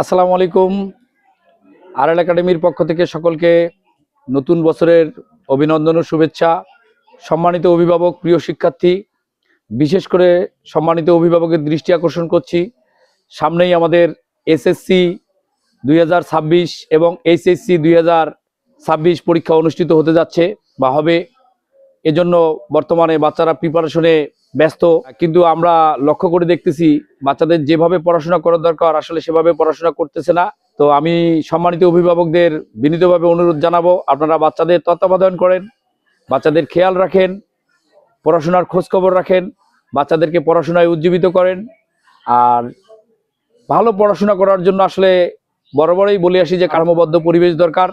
আসসালামু আলাইকুম। আরএল একাডেমির পক্ষ থেকে সকলকে নতুন বছরের অভিনন্দন ও শুভেচ্ছা। সম্মানিত অভিভাবক, প্রিয় শিক্ষার্থী, বিশেষ করে সম্মানিত অভিভাবকের দৃষ্টি আকর্ষণ করছি। সামনেই আমাদের এসএসসি দুই হাজার ছাব্বিশ এবং এইচএসসি দুই পরীক্ষা অনুষ্ঠিত হতে যাচ্ছে বা হবে। এজন্য বর্তমানে বাচ্চারা প্রিপারেশনে ব্যস্ত। কিন্তু আমরা লক্ষ্য করে দেখতেছি, বাচ্চাদের যেভাবে পড়াশোনা করার দরকার, আসলে সেভাবে পড়াশোনা করতেছে না। তো আমি সম্মানিত অভিভাবকদের বিনীতভাবে অনুরোধ জানাব, আপনারা বাচ্চাদের তত্ত্বাবধান করেন, বাচ্চাদের খেয়াল রাখেন, পড়াশোনার খোঁজখবর রাখেন, বাচ্চাদেরকে পড়াশোনায় উজ্জীবিত করেন। আর ভালো পড়াশোনা করার জন্য আসলে বড় বড়ই বলে আসি যে কাঠামোবদ্ধ পরিবেশ দরকার।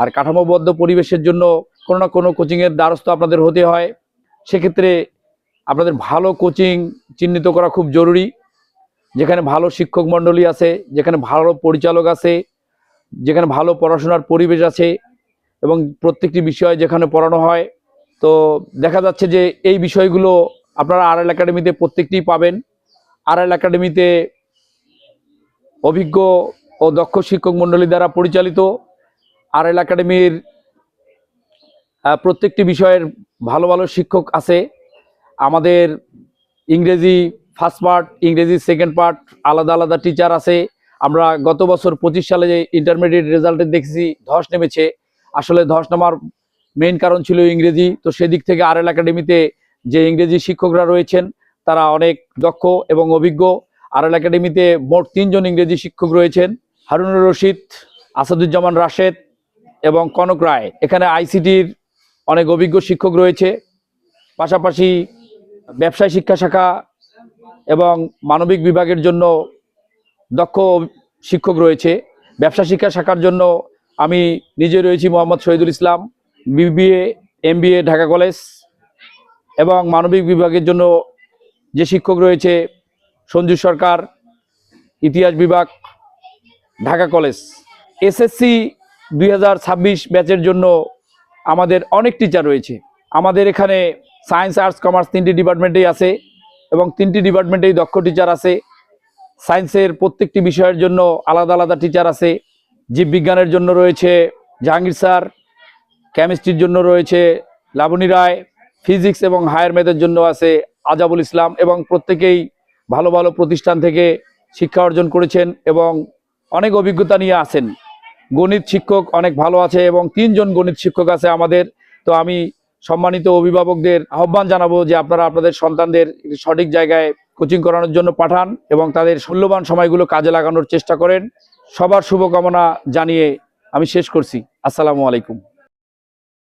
আর কাঠামোবদ্ধ পরিবেশের জন্য কোনো না কোনো কোচিংয়ের দ্বারস্থ আপনাদের হতে হয়। সেক্ষেত্রে আপনাদের ভালো কোচিং চিহ্নিত করা খুব জরুরি। যেখানে ভালো শিক্ষক মণ্ডলী আছে যেখানে ভালো পরিচালক আছে যেখানে ভালো পড়াশোনার পরিবেশ আছে এবং প্রত্যেকটি বিষয় যেখানে পড়ানো হয়। তো দেখা যাচ্ছে যে এই বিষয়গুলো আপনারা আরএল একাডেমিতে প্রত্যেকটি পাবেন। আরএল একাডেমিতে অভিজ্ঞ ও দক্ষ শিক্ষক মণ্ডলী দ্বারা পরিচালিত। আরএল একাডেমির আহ, প্রত্যেকটি বিষয়ের ভালো ভালো শিক্ষক আছে। আমাদের ইংরেজি ফার্স্ট পার্ট ইংরেজি সেকেন্ড পার্ট আলাদা আলাদা টিচার আছে। আমরা গত বছর পঁচিশ সালে যে ইন্টারমিডিয়েট রেজাল্টে দেখেছি, ধস নেমেছে। আসলে ধস নামার মেইন কারণ ছিল ইংরেজি। তো সেদিক থেকে আর এল একাডেমিতে যে ইংরেজি শিক্ষকরা রয়েছেন, তারা অনেক দক্ষ এবং অভিজ্ঞ। আর এল একাডেমিতে মোট তিনজন ইংরেজি শিক্ষক রয়েছেন, হারুনুর রশিদ, আসাদুজ্জামান রাশেদ এবং কনক রায়। এখানে আইসিটির অনেক অভিজ্ঞ শিক্ষক রয়েছে। পাশাপাশি ব্যবসায় শিক্ষা শাখা এবং মানবিক বিভাগের জন্য দক্ষ শিক্ষক রয়েছে। ব্যবসা শিক্ষা শাখার জন্য আমি নিজে রয়েছি Mohammad Shahidul Islam, BBA, MBA, Dhaka college এবং মানবিক বিভাগের জন্য যে শিক্ষক রয়েছে সঞ্জু সরকার, ইতিহাস বিভাগ, ঢাকা কলেজ। এসএসসি দুই হাজার ছাব্বিশ ব্যাচের জন্য আমাদের অনেক টিচার রয়েছে। আমাদের এখানে সায়েন্স আর্টস কমার্স তিনটি ডিপার্টমেন্টেই আছে এবং তিনটি ডিপার্টমেন্টেই দক্ষ টিচার আছে। সায়েন্সের প্রত্যেকটি বিষয়ের জন্য আলাদা আলাদা টিচার আছে। জীববিজ্ঞানের জন্য রয়েছে জাহাঙ্গীর স্যার কেমিস্ট্রির জন্য রয়েছে লাবণী রায় ফিজিক্স এবং হায়ার ম্যাথের জন্য আছে আজাবুল ইসলাম এবং প্রত্যেকেই ভালো ভালো প্রতিষ্ঠান থেকে শিক্ষা অর্জন করেছেন এবং অনেক অভিজ্ঞতা নিয়ে আসেন গণিত শিক্ষক অনেক ভালো আছে এবং তিনজন গণিত শিক্ষক আছে আমাদের। তো আমি সম্মানিত অভিভাবকদের আহ্বান জানাব যে আপনারা আপনাদের সন্তানদের সঠিক জায়গায় কোচিং করানোর জন্য পাঠান এবং তাদের মূল্যবান সময়গুলো কাজে লাগানোর চেষ্টা করেন। সবার শুভকামনা জানিয়ে আমি শেষ করছি। আসসালামু আলাইকুম।